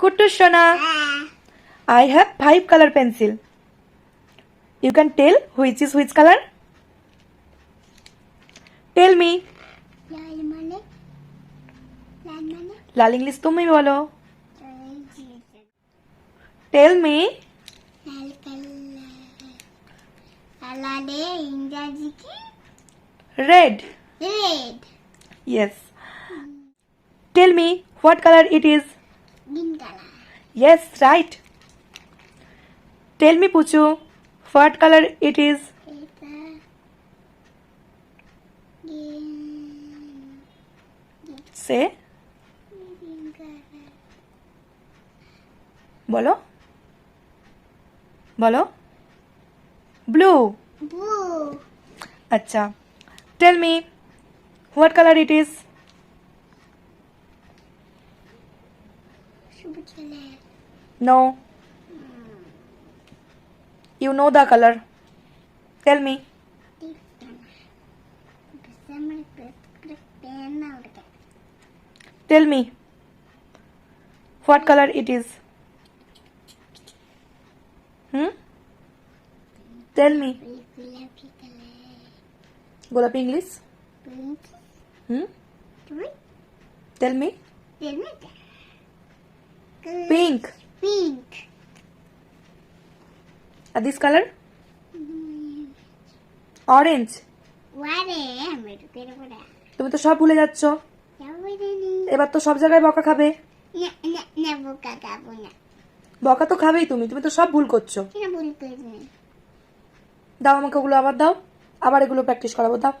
কুট্টু সোনা হ্যাঁ I have five color pencil. You can tell which is which color? Tell me. লাল মানে মানে English তুমি বলো টেল মি কালার কালারে red red yes tell me what color it is green colour yes right tell me puchu what color it is এটা green say green colour বলো বলো blue blue আচ্ছা tell me what colour it is No. You know the color. Tell me. Tell me. What color it is? Hmm? Tell me. Golapi English? Hmm? Tell me. Tell me. তুমি আর this colour orange ওয়ারে আমি ঢুকে পড়া তুমি তো সব ভুলে যাচ্ছ। এবার তো সব জায়গায় বকা খাবে। বোকা তো খাবেই তুমি তুমি তো সব ভুল করছ। দাও আমাকে ওগুলো আবার দাও আবার এগুলো প্র্যাকটিস করাবো দাও।